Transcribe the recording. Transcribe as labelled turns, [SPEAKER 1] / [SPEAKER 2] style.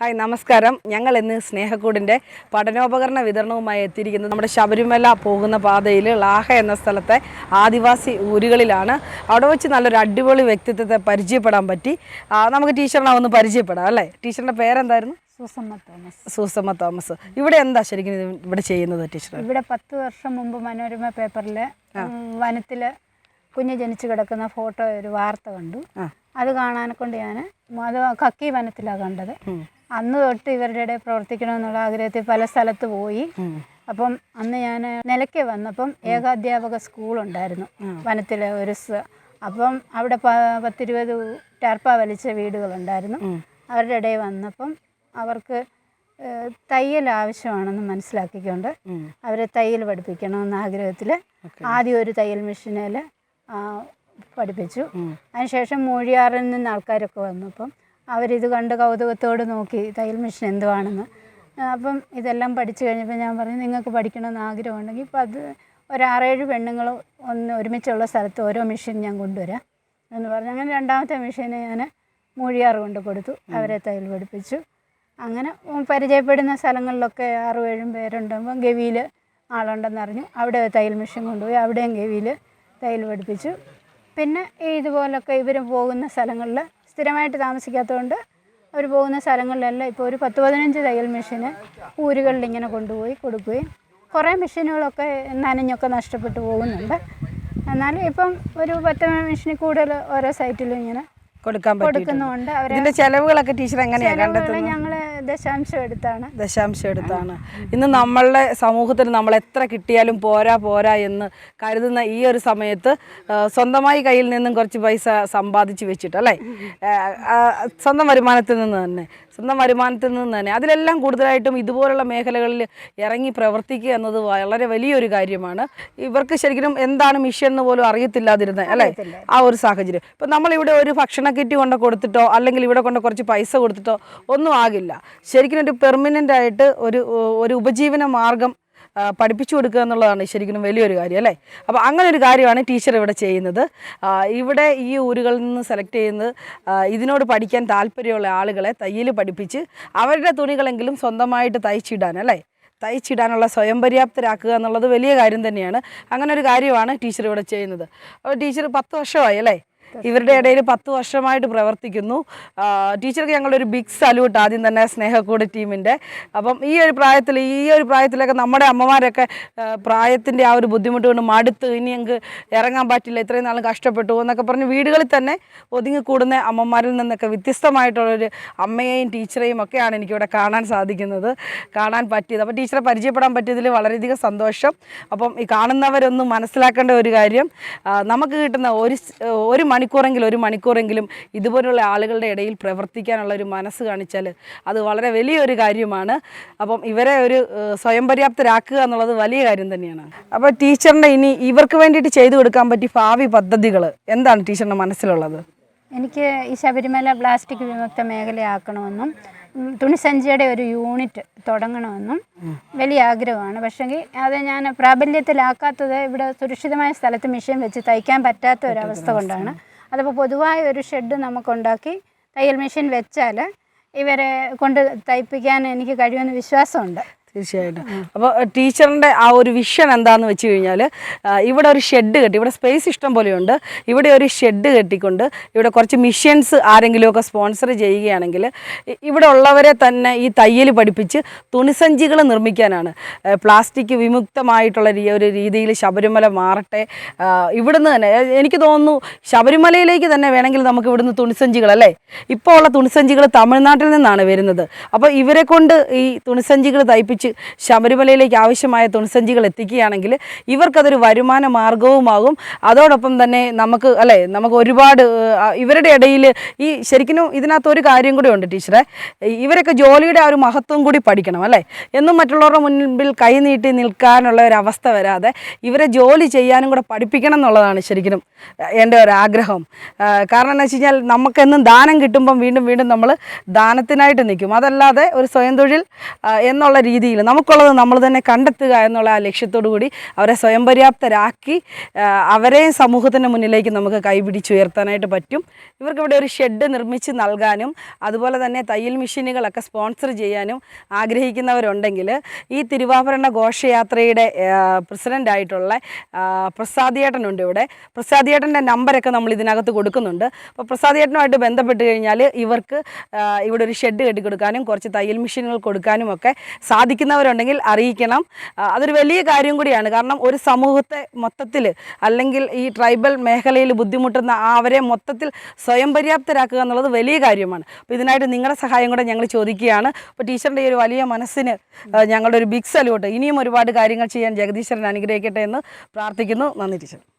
[SPEAKER 1] Hi നമസ്കാരം. ഞങ്ങൾ ഇന്ന് സ്നേഹക്കൂടിന്റെ പഠനോപകരണ വിതരണവുമായി എത്തിയിരിക്കുന്നത് നമ്മുടെ ശബരിമല പോകുന്ന പാതയിൽ ലാഹ എന്ന സ്ഥലത്തെ ആദിവാസി ഊരുകളിലാണ്. അവിടെ വെച്ച് നല്ലൊരു അടിപൊളി വ്യക്തിത്വത്തെ പരിചയപ്പെടാൻ പറ്റി. നമുക്ക് ടീച്ചറിനെ ഒന്ന് പരിചയപ്പെടാം അല്ലേ? ടീച്ചറിന്റെ പേരെന്തായിരുന്നു?
[SPEAKER 2] സൂസമ്മ തോമസ്.
[SPEAKER 1] സൂസമ്മ തോമസ്. ഇവിടെ എന്താ ശരിക്കും ഇവിടെ ചെയ്യുന്നത് ടീച്ചർ
[SPEAKER 2] ഇവിടെ പത്ത് വർഷം മുമ്പ് മനോരമ പേപ്പറിൽ വനത്തിൽ കുഞ്ഞ് ജനിച്ചു കിടക്കുന്ന ഫോട്ടോ ഒരു വാർത്ത കണ്ടു. അത് കാണാനെ കൊണ്ട് ഞാൻ അത് കക്കി വനത്തിലാണ് കണ്ടത്. അന്ന് തൊട്ട് ഇവരുടെ ഇടയിൽ പ്രവർത്തിക്കണമെന്നുള്ള ആഗ്രഹത്തിൽ പല സ്ഥലത്ത് പോയി. അപ്പം അന്ന് ഞാൻ നിലയ്ക്ക് വന്നപ്പം ഏകാധ്യാപക സ്കൂളുണ്ടായിരുന്നു. വനത്തിലെ ഒരു അപ്പം അവിടെ പത്തിരുപത് ടാർപ്പ വലിച്ച വീടുകളുണ്ടായിരുന്നു. അവരുടെ ഇടയിൽ വന്നപ്പം അവർക്ക് തയ്യൽ ആവശ്യമാണെന്ന് മനസ്സിലാക്കിക്കൊണ്ട് അവരെ തയ്യൽ പഠിപ്പിക്കണമെന്ന ആഗ്രഹത്തിൽ ആദ്യം ഒരു തയ്യൽ മെഷീനിൽ പഠിപ്പിച്ചു. അതിനുശേഷം മൂഴിയാറിൽ നിന്ന് ആൾക്കാരൊക്കെ വന്നപ്പം അവരിത് കണ്ട് കൗതുകത്തോട് നോക്കി തയ്യൽ മെഷീൻ എന്തുവാണെന്ന്. അപ്പം ഇതെല്ലാം പഠിച്ചു കഴിഞ്ഞപ്പോൾ ഞാൻ പറഞ്ഞു നിങ്ങൾക്ക് പഠിക്കണമെന്ന് ആഗ്രഹമുണ്ടെങ്കിൽ ഇപ്പം അത് ഒരാറേഴ് പെണ്ണുങ്ങൾ ഒന്ന് ഒരുമിച്ചുള്ള സ്ഥലത്ത് ഓരോ മെഷീൻ ഞാൻ കൊണ്ടുവരാം. എന്ന് പറഞ്ഞു. അങ്ങനെ രണ്ടാമത്തെ മെഷീന് ഞാൻ മൂഴിയാറ് കൊണ്ട് കൊടുത്തു. അവരെ തയ്യൽ പഠിപ്പിച്ചു. അങ്ങനെ പരിചയപ്പെടുന്ന സ്ഥലങ്ങളിലൊക്കെ ആറും ഏഴും പേരുണ്ടാകുമ്പോൾ ഗവിയിൽ ആളുണ്ടെന്നറിഞ്ഞു അവിടെ തയ്യൽ മെഷീൻ കൊണ്ടുപോയി അവിടെയും ഗവിയിൽ തയ്യൽ പഠിപ്പിച്ചു. പിന്നെ ഇതുപോലൊക്കെ ഇവർ പോകുന്ന സ്ഥലങ്ങളിൽ സ്ഥിരമായിട്ട് താമസിക്കാത്തതുകൊണ്ട് അവർ പോകുന്ന സ്ഥലങ്ങളിലെല്ലാം ഇപ്പോൾ ഒരു പത്ത് പതിനഞ്ച് തയ്യൽ മെഷീന് ഊരുകളിൽ ഇങ്ങനെ കൊണ്ടുപോയി കൊടുക്കുകയും കുറേ മെഷീനുകളൊക്കെ നനഞ്ഞൊക്കെ നഷ്ടപ്പെട്ടു പോകുന്നുണ്ട്. എന്നാലും ഇപ്പം ഒരു പത്ത് മെഷീനിൽ കൂടുതൽ ഓരോ സൈറ്റിലും ഇങ്ങനെ
[SPEAKER 1] കൊടുക്കാൻ
[SPEAKER 2] കൊടുക്കുന്നുണ്ട്. അവരെ
[SPEAKER 1] ഇതിന്റെ ചെലവുകളൊക്കെ ടീച്ചർ എങ്ങനെയാണ്
[SPEAKER 2] ഞങ്ങൾ ദശാംശം എടുത്താണ്.
[SPEAKER 1] ദശാംശം എടുത്താണ്. ഇന്ന് നമ്മളുടെ സമൂഹത്തിൽ നമ്മൾ എത്ര കിട്ടിയാലും പോരാ പോരാ എന്ന് കരുതുന്ന ഈ ഒരു സമയത്ത് സ്വന്തമായി കയ്യിൽ നിന്നും കുറച്ച് പൈസ സമ്പാദിച്ച് വെച്ചിട്ട് അല്ലേ? സ്വന്തം വരുമാനത്തിൽ നിന്ന് തന്നെ സ്വന്തം വരുമാനത്തിൽ നിന്ന് തന്നെ. അതിലെല്ലാം കൂടുതലായിട്ടും ഇതുപോലുള്ള മേഖലകളിൽ ഇറങ്ങി പ്രവർത്തിക്കുക എന്നത് വളരെ വലിയൊരു കാര്യമാണ്. ഇവർക്ക് ശരിക്കും എന്താണ് മിഷൻ എന്ന് പോലും അറിയത്തില്ലാതിരുന്നത് അല്ലേ? ആ ഒരു സാഹചര്യം. ഇപ്പം നമ്മളിവിടെ ഒരു ഭക്ഷണ കിറ്റ് കൊണ്ട് കൊടുത്തിട്ടോ അല്ലെങ്കിൽ ഇവിടെ കൊണ്ട് കുറച്ച് പൈസ കൊടുത്തിട്ടോ ഒന്നും ആകില്ല. ശരിക്കും ഒരു പെർമനന്റ് ആയിട്ട് ഒരു ഒരു ഉപജീവന മാർഗം പഠിപ്പിച്ചു കൊടുക്കുക എന്നുള്ളതാണ് ശരിക്കും വലിയൊരു കാര്യം അല്ലേ? അപ്പോൾ അങ്ങനെ ഒരു കാര്യമാണ് ടീച്ചർ ഇവിടെ ചെയ്യുന്നത്. ഇവിടെ ഈ ഊരുകളിൽ നിന്ന് സെലക്ട് ചെയ്യുന്നത് ഇതിനോട് പഠിക്കാൻ താല്പര്യമുള്ള ആളുകളെ തയ്യൽ പഠിപ്പിച്ച് അവരുടെ തുണികളെങ്കിലും സ്വന്തമായിട്ട് തയ്ച്ചിടാൻ അല്ലേ? തയ്ച്ചിടാനുള്ള സ്വയം പര്യാപ്തരാക്കുക എന്നുള്ളത് വലിയ കാര്യം തന്നെയാണ്. അങ്ങനെ ഒരു കാര്യമാണ് ടീച്ചർ ഇവിടെ ചെയ്യുന്നത്. അപ്പോൾ ടീച്ചർ പത്ത് വർഷമായി അല്ലേ? ഇവരുടെ ഇടയിൽ പത്ത് വർഷമായിട്ട് പ്രവർത്തിക്കുന്നു. ടീച്ചർക്ക് ഞങ്ങളൊരു ബിഗ് സല്യൂട്ട് ആദ്യം തന്നെ സ്നേഹക്കൂട് ടീമിന്റെ അപ്പം ഈ ഒരു പ്രായത്തിൽ ഈ ഒരു പ്രായത്തിലൊക്കെ നമ്മുടെ അമ്മമാരൊക്കെ പ്രായത്തിന്റെ ആ ഒരു ബുദ്ധിമുട്ട് കൊണ്ട് മടുത്ത് ഇനി ഞങ്ങൾക്ക് ഇറങ്ങാൻ പറ്റില്ല ഇത്രയും നാളും കഷ്ടപ്പെട്ടു എന്നൊക്കെ പറഞ്ഞ് വീടുകളിൽ തന്നെ ഒതുങ്ങിക്കൂടുന്ന അമ്മമാരിൽ നിന്നൊക്കെ വ്യത്യസ്തമായിട്ടുള്ളൊരു അമ്മയെയും ടീച്ചറെയും ഒക്കെയാണ് എനിക്കിവിടെ കാണാൻ സാധിക്കുന്നത് കാണാൻ പറ്റിയത്. അപ്പോൾ ടീച്ചറെ പരിചയപ്പെടാൻ പറ്റിയതിൽ വളരെയധികം സന്തോഷം. അപ്പം ഈ കാണുന്നവരൊന്നും മനസ്സിലാക്കേണ്ട ഒരു കാര്യം നമുക്ക് കിട്ടുന്ന ഒരു ഒരു മണിക്കൂറെങ്കിലും ഒരു മണിക്കൂറെങ്കിലും ഇതുപോലുള്ള ആളുകളുടെ ഇടയിൽ പ്രവർത്തിക്കാനുള്ള ഒരു മനസ്സ് കാണിച്ചാൽ അത് വളരെ വലിയൊരു കാര്യമാണ്. അപ്പം ഇവരെ ഒരു സ്വയം പര്യാപ്തരാക്കുക എന്നുള്ളത് വലിയ കാര്യം തന്നെയാണ്. അപ്പോൾ ടീച്ചറിന്റെ ഇനി ഇവർക്ക് വേണ്ടിയിട്ട് ചെയ്തു കൊടുക്കാൻ പറ്റിയ ഭാവി പദ്ധതികൾ എന്താണ് ടീച്ചറിന്റെ മനസ്സിലുള്ളത്?
[SPEAKER 2] എനിക്ക് ഈ ശബരിമല പ്ലാസ്റ്റിക് വിമുക്ത മേഖലയാക്കണമെന്നും തുണിസഞ്ചിയുടെ ഒരു യൂണിറ്റ് തുടങ്ങണമെന്നും വലിയ ആഗ്രഹമാണ്. പക്ഷേങ്കിൽ അത് ഞാൻ പ്രാബല്യത്തിലാക്കാത്തത് ഇവിടെ സുരക്ഷിതമായ സ്ഥലത്ത് മെഷീൻ വെച്ച് തയ്ക്കാൻ പറ്റാത്ത ഒരവസ്ഥ കൊണ്ടാണ്. അതപ്പോൾ പൊതുവായ ഒരു ഷെഡ് നമുക്കുണ്ടാക്കി തയ്യൽ മെഷീൻ വെച്ചാൽ ഇവരെ കൊണ്ട് തയ്പ്പിക്കാൻ എനിക്ക് കഴിയുമെന്ന് വിശ്വാസമുണ്ട്.
[SPEAKER 1] തീർച്ചയായിട്ടും. അപ്പോൾ ടീച്ചറിന്റെ ആ ഒരു വിഷൻ എന്താണെന്ന് വെച്ച് കഴിഞ്ഞാൽ ഇവിടെ ഒരു ഷെഡ് കെട്ടി ഇവിടെ സ്പേസ് ഇഷ്ടം പോലെയുണ്ട്. ഇവിടെ ഒരു ഷെഡ് കെട്ടിക്കൊണ്ട് ഇവിടെ കുറച്ച് മിഷ്യൻസ് ആരെങ്കിലുമൊക്കെ സ്പോൺസർ ചെയ്യുകയാണെങ്കിൽ ഇവിടെ ഉള്ളവരെ തന്നെ ഈ തയ്യൽ പഠിപ്പിച്ച് തുണിസഞ്ചികൾ നിർമ്മിക്കാനാണ്. പ്ലാസ്റ്റിക് വിമുക്തമായിട്ടുള്ള ഒരു രീതിയിൽ ശബരിമല മാറട്ടെ ഇവിടുന്ന് തന്നെ. എനിക്ക് തോന്നുന്നു ശബരിമലയിലേക്ക് തന്നെ വേണമെങ്കിൽ നമുക്ക് ഇവിടുന്ന് തുണിസഞ്ചികൾ അല്ലേ? ഇപ്പോൾ ഉള്ള തുണിസഞ്ചികൾ തമിഴ്നാട്ടിൽ നിന്നാണ് വരുന്നത്. അപ്പോൾ ഇവരെ കൊണ്ട് ഈ തുണിസഞ്ചികൾ തയ്പ്പിച്ച് ശബരിമലയിലേക്ക് ആവശ്യമായ തുണിസഞ്ചികൾ എത്തിക്കുകയാണെങ്കിൽ ഇവർക്കതൊരു വരുമാന മാർഗവുമാകും. അതോടൊപ്പം തന്നെ നമുക്ക് അല്ലേ നമുക്ക് ഒരുപാട് ഇവരുടെ ഇടയിൽ ഈ ശരിക്കും ഇതിനകത്ത് ഒരു കാര്യം കൂടി ഉണ്ട് ടീച്ചറെ. ഇവരൊക്കെ ജോലിയുടെ ആ ഒരു മഹത്വം കൂടി പഠിക്കണം അല്ലേ? എന്നും മറ്റുള്ളവരുടെ മുൻപിൽ കൈനീട്ടി നിൽക്കാനുള്ള ഒരു അവസ്ഥ വരാതെ ഇവരെ ജോലി ചെയ്യാനും കൂടെ പഠിപ്പിക്കണം എന്നുള്ളതാണ് ശരിക്കും എന്റെ ഒരു ആഗ്രഹം. കാരണം എന്ന് വെച്ച് കഴിഞ്ഞാൽ നമുക്കെന്നും ദാനം കിട്ടുമ്പം വീണ്ടും വീണ്ടും നമ്മൾ ദാനത്തിനായിട്ട് നിൽക്കും. അതല്ലാതെ ഒരു സ്വയം തൊഴിൽ എന്നുള്ള രീതിയിൽ രീതിയിൽ നമുക്കുള്ളത് നമ്മൾ തന്നെ കണ്ടെത്തുക എന്നുള്ള ആ ലക്ഷ്യത്തോടു കൂടി അവരെ സ്വയം പര്യാപ്തരാക്കി അവരെ സമൂഹത്തിന്റെ മുന്നിലേക്ക് നമുക്ക് കൈപിടിച്ചുയർത്താനായിട്ട് പറ്റും. ഇവർക്ക് ഇവിടെ ഒരു ഷെഡ് നിർമ്മിച്ച് നൽകാനും അതുപോലെ തന്നെ തയ്യൽ മെഷീനുകളൊക്കെ സ്പോൺസർ ചെയ്യാനും ആഗ്രഹിക്കുന്നവരുണ്ടെങ്കിൽ ഈ തിരുവാഭരണ ഘോഷയാത്രയുടെ പ്രസിഡന്റ് ആയിട്ടുള്ള ആ, പ്രസാദിയേട്ടനുണ്ട് ഇവിടെ. പ്രസാദിയേട്ടന്റെ നമ്പരൊക്കെ നമ്മൾ ഇതിനകത്ത് കൊടുക്കുന്നുണ്ട്. അപ്പോൾ പ്രസാദിയേട്ടനുമായിട്ട് ബന്ധപ്പെട്ട് കഴിഞ്ഞാൽ ഇവർക്ക് ഇവിടെ ഒരു ഷെഡ് കെട്ടിക്കൊടുക്കാനും കുറച്ച് തയ്യൽ മെഷീനുകൾ കൊടുക്കാനും ഒക്കെ സാധിക്കുന്നവരുണ്ടെങ്കിൽ അറിയിക്കണം. അതൊരു വലിയ കാര്യം കൂടിയാണ്. കാരണം ഒരു സമൂഹത്തെ മൊത്തത്തിൽ അല്ലെങ്കിൽ ഈ ട്രൈബൽ മേഖലയിൽ ബുദ്ധിമുട്ടുന്ന അവരെ മൊത്തത്തിൽ സ്വയം പര്യാപ്തരാക്കുക എന്നുള്ളത് വലിയ കാര്യമാണ്. അപ്പോൾ ഇതിനായിട്ട് നിങ്ങളുടെ സഹായം കൂടെ ഞങ്ങൾ ചോദിക്കുകയാണ്. അപ്പോൾ ടീച്ചറിന്റെ ഈ ഒരു വലിയ മനസ്സിന് ഞങ്ങളുടെ ഒരു ബിഗ് സല്യൂട്ട് ഇനിയും ഒരുപാട് കാര്യങ്ങൾ ചെയ്യാൻ ജഗദീശ്വരൻ അനുഗ്രഹിക്കട്ടെ എന്ന് പ്രാർത്ഥിക്കുന്നു. നന്ദി ടീച്ചർ.